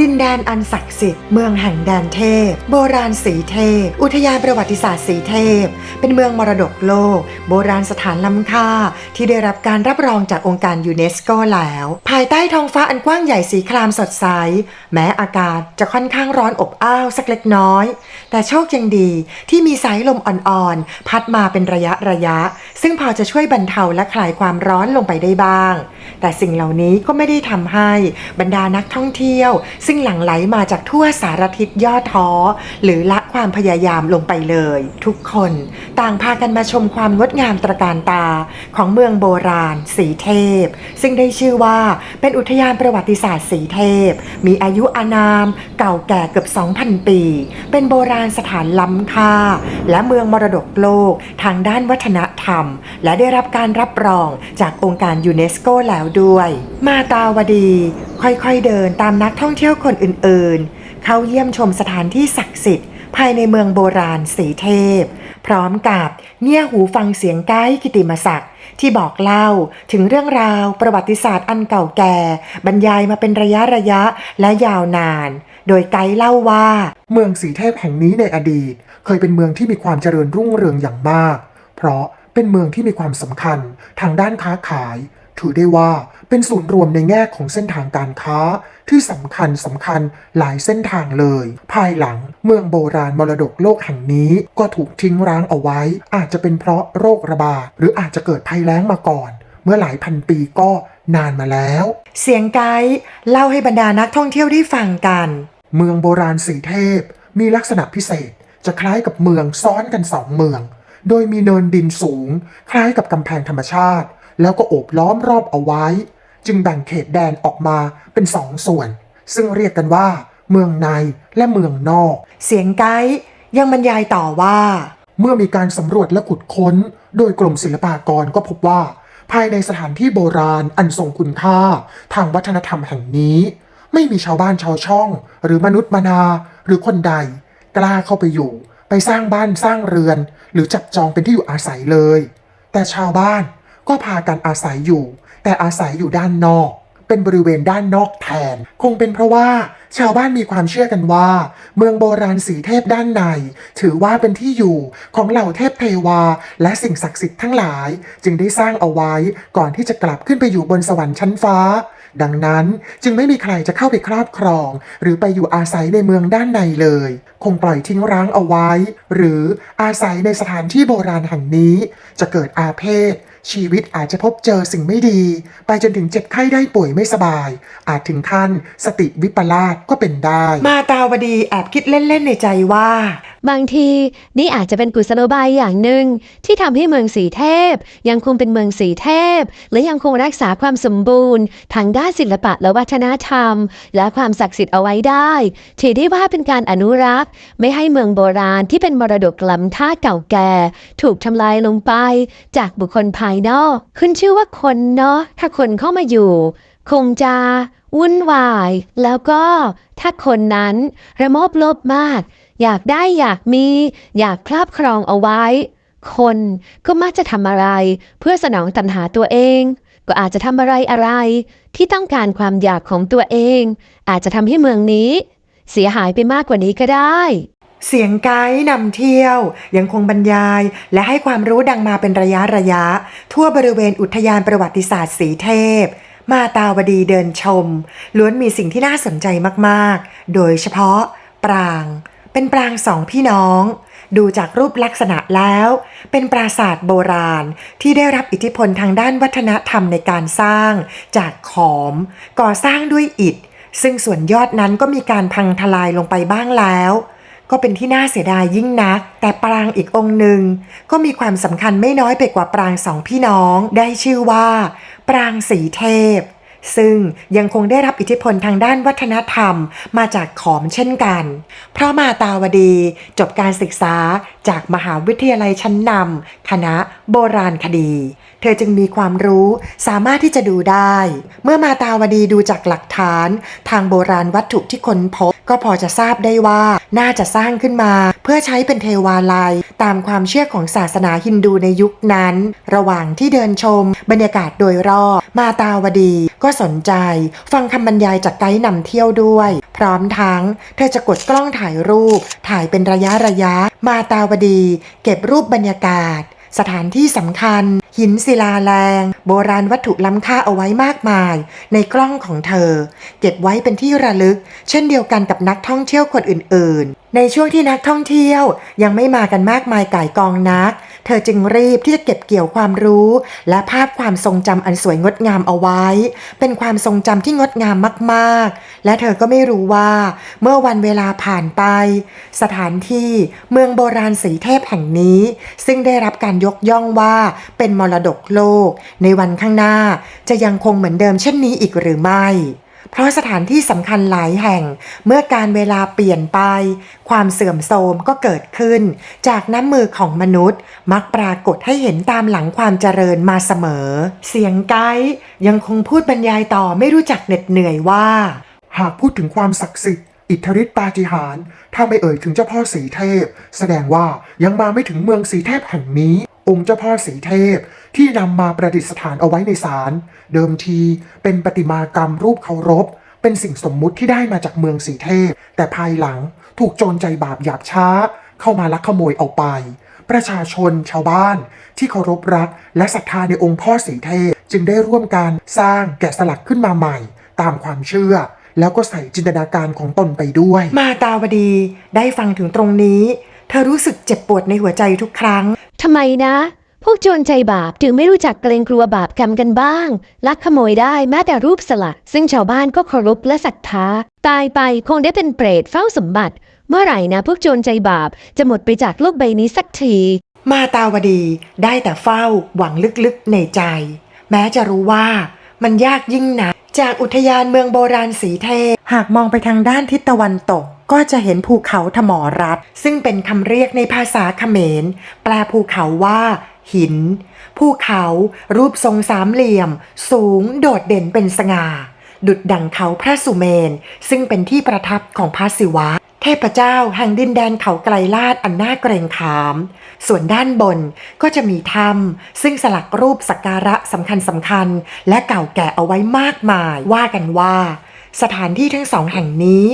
ดินแดนอันศักดิ์สิทธิ์เมืองแห่งแดนเทพ โบราณสีเทพ อุทยานประวัติศาสตร์สีเทพ เป็นเมืองมรดกโลก โบราณสถานล้ำค่า ที่ได้รับการรับรองจากองค์การยูเนสโกแล้ว ภายใต้ท้องฟ้าอันกว้างใหญ่สีครามสดใส แม้อากาศจะค่อนข้างร้อนอบอ้าวสักเล็กน้อย แต่โชคยังดีที่มีสายลมอ่อนๆ พัดมาเป็นระยะระยะ ซึ่งพอจะช่วยบรรเทาและคลายความร้อนลงไปได้บ้าง แต่สิ่งเหล่านี้ก็ไม่ได้ทำให้บรรดานักท่องเที่ยวซึ่งหลั่งไหลมาจากทั่วสารทิศย่อท้อ หรือละ ความพยายามลงไปเลย ทุกคนต่างพากันมาชมความงดงามตระการตาของเมืองโบราณ สีเทพ ซึ่งได้ชื่อว่าเป็นอุทยานประวัติศาสตร์สีเทพ มีอายุอานาม เก่าแก่เกือบ 2,000 ปี เป็นโบราณสถานล้ำค่า และเมืองมรดกโลกทางด้านวัฒนธรรม และได้รับการรับรองจากองค์การยูเนสโกแล้วด้วย มาตาวดี ค่อยๆเดินตามนักท่องเที่ยวคนอื่นๆ เข้าเยี่ยมชมสถานที่ศักดิ์สิทธิ์ ภายในเมืองโบราณสีเทพ พร้อมกับเงี่ยหูฟังเสียงไกด์กิติมศักดิ์ที่บอกเล่าถึงเรื่องราวประวัติศาสตร์อันเก่าแก่ บรรยายมาเป็นระยะระยะและยาวนาน โดยไกด์เล่าว่า เมืองสีเทพแห่งนี้ในอดีต เคยเป็นเมืองที่มีความเจริญรุ่งเรืองอย่างมาก เพราะเป็นเมืองที่มีความสำคัญทางด้านค้าขาย ถือได้ว่า เป็นศูนย์รวมในแง่ของเส้นทางการค้าที่สำคัญสำคัญหลายเส้นทางเลย ภายหลังเมืองโบราณมรดกโลกแห่งนี้ก็ถูกทิ้งร้างเอาไว้ อาจจะเป็นเพราะโรคระบาดหรืออาจจะเกิดภัยแล้งมาก่อน เมื่อหลายพันปีก็นานมาแล้ว เสียงไกด์เล่าให้บรรดานักท่องเที่ยวได้ฟังกัน เมืองโบราณสีเทพ มีลักษณะพิเศษ จะคล้ายกับเมืองซ้อนกันสองเมือง โดยมีเนินดินสูง คล้ายกับกำแพงธรรมชาติ แล้วก็โอบล้อมรอบเอาไว้ จึงแบ่งเขตแดนออกมาเป็นสองส่วน ซึ่งเรียกกันว่า เมืองในและเมืองนอก เสียงไกด์ยังบรรยายต่อว่า เมื่อมีการสำรวจและขุดค้น โดยกรมศิลปากรก็พบว่า ภายในสถานที่โบราณอันทรงคุณค่า ทางวัฒนธรรมแห่งนี้ ไม่มีชาวบ้านชาวช่อง หรือมนุษย์มนาหรือคนใด กล้าเข้าไปอยู่ ไปสร้างบ้านสร้างเรือน หรือจับจองเป็นที่อยู่อาศัยเลย แต่ชาวบ้านก็พากันอาศัยอยู่ แต่อาศัยอยู่ด้านนอก เป็นบริเวณด้านนอกแทน คงเป็นเพราะว่าชาวบ้านมีความเชื่อกันว่า เมืองโบราณสีเทพด้านใน ถือว่าเป็นที่อยู่ของเหล่าเทพเทวา และสิ่งศักดิ์สิทธิ์ทั้งหลาย จึงได้สร้างเอาไว้ก่อนที่จะกลับขึ้นไปอยู่บนสวรรค์ชั้นฟ้า ดังนั้นจึงไม่มีใครจะเข้าไปครอบครอง หรือไปอยู่อาศัยในเมืองด้านในเลย คงปล่อยทิ้งร้างเอาไว้ หรืออาศัยในสถานที่โบราณแห่งนี้ จะเกิดอาเพศ ชีวิตอาจจะพบเจอสิ่งไม่ดี ไปจนถึงเจ็บไข้ได้ป่วยไม่สบาย อาจถึงขั้นสติวิปลาสก็เป็นได้ มาตาวดีแอบคิดเล่นๆในใจว่า บางทีนี่อาจจะเป็นกุศโลบายอย่างหนึ่งที่ทำให้เมืองสีเทพ ยังคงเป็นเมืองสีเทพ และยังคงรักษาความสมบูรณ์ ทางด้านศิลปะและวัฒนธรรม และความศักดิ์สิทธิ์เอาไว้ได้ถือได้ว่าเป็นการอนุรักษ์ ไม่ให้เมืองโบราณที่เป็นมรดกล้ำค่าเก่าแก่ ถูกทำลายลงไป จากบุคคลภายนอก ขึ้นชื่อว่าคนเนาะถ้าคนเข้ามาอยู่คงจะวุ่นวาย แล้วก็ถ้าคนนั้นระโมบโลภมาก อยากได้อยากมี อยากครอบครองเอาไว้ คนก็มักจะทำอะไร เพื่อสนองตัณหาตัวเอง ก็อาจจะทำอะไรอะไร ที่ต้องการความอยากของตัวเอง อาจจะทำให้เมืองนี้ เสียหายไปมากกว่านี้ก็ได้เสียงไกด์นำเที่ยว ยังคงบรรยาย และให้ความรู้ดังมาเป็นระยะระยะ ทั่วบริเวณอุทยานประวัติศาสตร์สีเทพ มาตาวดีเดินชม ล้วนมีสิ่งที่น่าสนใจมาก ๆ โดยเฉพาะ ปราง เป็นปรางสองพี่น้อง ดูจากรูปลักษณะแล้ว เป็นปราสาทโบราณที่ได้รับอิทธิพลทางด้านวัฒนธรรมในการสร้าง จากขอม ก่อสร้างด้วยอิฐ ซึ่งส่วนยอดนั้นก็มีการพังทลายลงไปบ้างแล้วก็เป็นที่น่าเสียดายยิ่งนัก แต่ปรางอีกองค์หนึ่งก็มีความสำคัญไม่น้อยไปกว่าปรางสองพี่น้อง ได้ชื่อว่า ปรางสีเทพ ซึ่งยังคงได้รับอิทธิพลทางด้านวัฒนธรรมมาจากขอมเช่นกัน เพราะมาตาวดีจบการศึกษาจากมหาวิทยาลัยชั้นนำคณะโบราณคดี เธอจึงมีความรู้สามารถที่จะดูได้ เมื่อมาตาวดีดูจากหลักฐาน ทางโบราณวัตถุที่ค้นพบ ก็พอจะทราบได้ว่าน่าจะสร้างขึ้นมา เพื่อใช้เป็นเทวาลัย ตามความเชื่อของศาสนาฮินดูในยุคนั้น ระหว่างที่เดินชม บรรยากาศโดยรอบมาตาวดี ก็สนใจ ฟังคำบรรยายจากไกด์นำเที่ยวด้วยพพร้อมทั้ง เธอจะกดกล้องถ่ายรูป ถ่ายเป็นระยะระยะ มาตาวดี เก็บรูปบรรยากาศ สถานที่สำคัญ หินศิลาแรง โบราณวัตถุล้ำค่าเอาไว้มากมาย ในกล้องของเธอ เก็บไว้เป็นที่ระลึก เช่นเดียวกันกับนักท่องเที่ยวคนอื่นๆในช่วงที่นักท่องเที่ยวยังไม่มากันมากมายก่ายกองนัก เธอจึงรีบที่จะเก็บเกี่ยวความรู้ และภาพความทรงจำอันสวยงดงามเอาไว้ เป็นความทรงจำที่งดงามมากๆ และเธอก็ไม่รู้ว่า เมื่อวันเวลาผ่านไป สถานที่เมืองโบราณสีเทพแห่งนี้ ซึ่งได้รับการยกย่องว่าเป็นมรดกโลก ในวันข้างหน้าจะยังคงเหมือนเดิมเช่นนี้อีกหรือไม่ เพราะสถานที่สำคัญหลายแห่ง เมื่อการเวลาเปลี่ยนไป ความเสื่อมโทรมก็เกิดขึ้น จากน้ำมือของมนุษย์ มักปรากฏให้เห็นตามหลังความเจริญมาเสมอ เสียงไกด์ยังคงพูดบรรยายต่อไม่รู้จักเหน็ดเหนื่อยว่า หากพูดถึงความศักดิ์สิทธิ์อิทธิฤทธิปาฏิหาริย์ถ้าไม่เอ่ยถึงเจ้าพ่อสีเทพ แสดงว่ายังมาไม่ถึงเมืองสีเทพแห่งนี้ องค์เจ้าพ่อสีเทพ ที่นำมาประดิษฐานเอาไว้ในศาลเดิมทีเป็นประติมากรรมรูปเคารพ เป็นสิ่งสมมุติที่ได้มาจากเมืองสีเทพ แต่ภายหลังถูกโจรใจบาปหยาบช้า เข้ามาลักขโมยเอาไป ประชาชนชาวบ้าน ที่เคารพรัก และศรัทธาในองค์พ่อสีเทพ จึงได้ร่วมกันสร้างแกะสลักขึ้นมาใหม่ ตามความเชื่อแล้วก็ใส่จินตนาการของตนไปด้วย มาตาวดีได้ฟังถึงตรงนี้ เธอรู้สึกเจ็บปวดในหัวใจทุกครั้ง ทำไมนะ พวกโจรใจบาปถึงไม่รู้จักเกรงกลัวบาปกรรมกันบ้าง ลักขโมยได้แม้แต่รูปสลัก ซึ่งชาวบ้านก็เคารพและศรัทธา ตายไปคงได้เป็นเปรตเฝ้าสมบัติ เมื่อไหร่นะพวกโจรใจบาปจะหมดไปจากโลกใบนี้สักที มาตาวดีได้แต่เฝ้าหวังลึกๆในใจ แม้จะรู้ว่า มันยากยิ่งนักจากอุทยานเมืองโบราณสีเทพ หากมองไปทางด้านทิศตะวันตก ก็จะเห็นภูเขาทมอรัฐซึ่งเป็นคำเรียกในภาษาเขมร แปลภูเขาว่า หิน ภูเขารูปทรงสามเหลี่ยม สูงโดดเด่นเป็นสง่า ดุดดังเขาพระสุเมน ซึ่งเป็นที่ประทับของพระศิวะ เทพเจ้าแห่งดินแดนเขาไกลลาดอันน่าเกรงขาม ส่วนด้านบนก็จะมีถ้ำซึ่งสลักรูปสักการะสำคัญสำคัญ และเก่าแก่เอาไว้มากมาย ว่ากันว่า สถานที่ทั้งสองแห่งนี้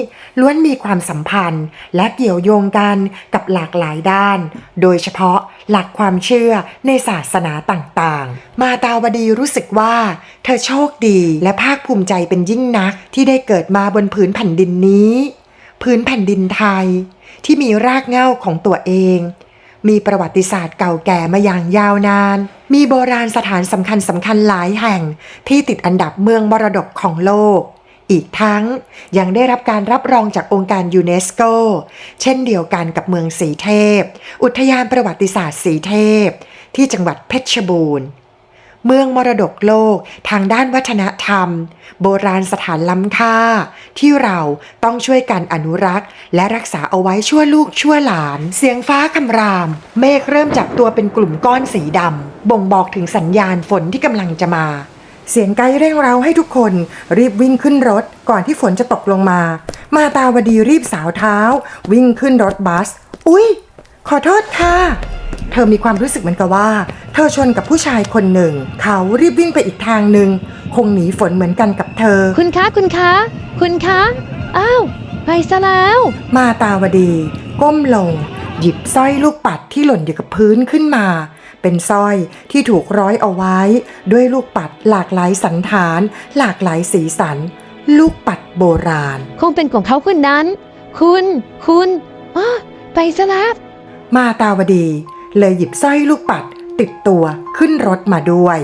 ล้วนมีความสัมพันธ์ และเกี่ยวโยงกันกับหลากหลายด้าน โดยเฉพาะหลักความเชื่อในศาสนาต่างๆ มาตาวดีรู้สึกว่า เธอโชคดีและภาคภูมิใจเป็นยิ่งนักที่ได้เกิดมาบนผืนแผ่นดินนี้ พื้นแผ่นดินไทย ที่มีรากเหง้าของตัวเอง มีประวัติศาสตร์เก่าแก่มาอย่างยาวนาน มีโบราณสถานสำคัญสำคัญหลายแห่งที่ติดอันดับเมืองมรดกของโลก อีกทั้งยังได้รับการรับรองจากองค์การยูเนสโก เช่นเดียวกันกับเมืองสีเทพ อุทยานประวัติศาสตร์สีเทพ ที่จังหวัดเพชรบูรณ์ เมืองมรดกโลกทางด้านวัฒนธรรม โบราณสถานล้ำค่า ที่เราต้องช่วยกันอนุรักษ์ และรักษาเอาไว้ชั่วลูกชั่วหลาน เสียงฟ้าคำราม เมฆเริ่มจับตัวเป็นกลุ่มก้อนสีดำบ่งบอกถึงสัญญาณฝนที่กำลังจะมา เสียงไกด์เร่งเร้าให้ทุกคนรีบวิ่งขึ้นรถก่อนที่ฝนจะตกลงมา มาตาวดีรีบสาวเท้า วิ่งขึ้นรถบัส อุ๊ย ขอโทษค่ะ เธอมีความรู้สึกเหมือนกับว่า เธอชนกับผู้ชายคนหนึ่ง เขารีบวิ่งไปอีกทางหนึ่งคงหนีฝนเหมือนกันกับเธอ คุณคะคุณคะ คุณคะอ้าวไปซะแล้ว มาตาวดี ก้มลง หยิบสร้อยลูกปัดที่หล่นอยู่กับพื้นขึ้นมา เป็นสร้อยที่ถูกร้อยเอาไว้ ด้วยลูกปัดหลากหลายสันฐาน หลากหลายสีสัน ลูกปัดโบราณ คงเป็นของเขาคนนั้น คุณ คุณอ้อไปซะแล้วมาตาวดี เลยหยิบสร้อยลูกปัดติดตัวขึ้นรถมาด้วย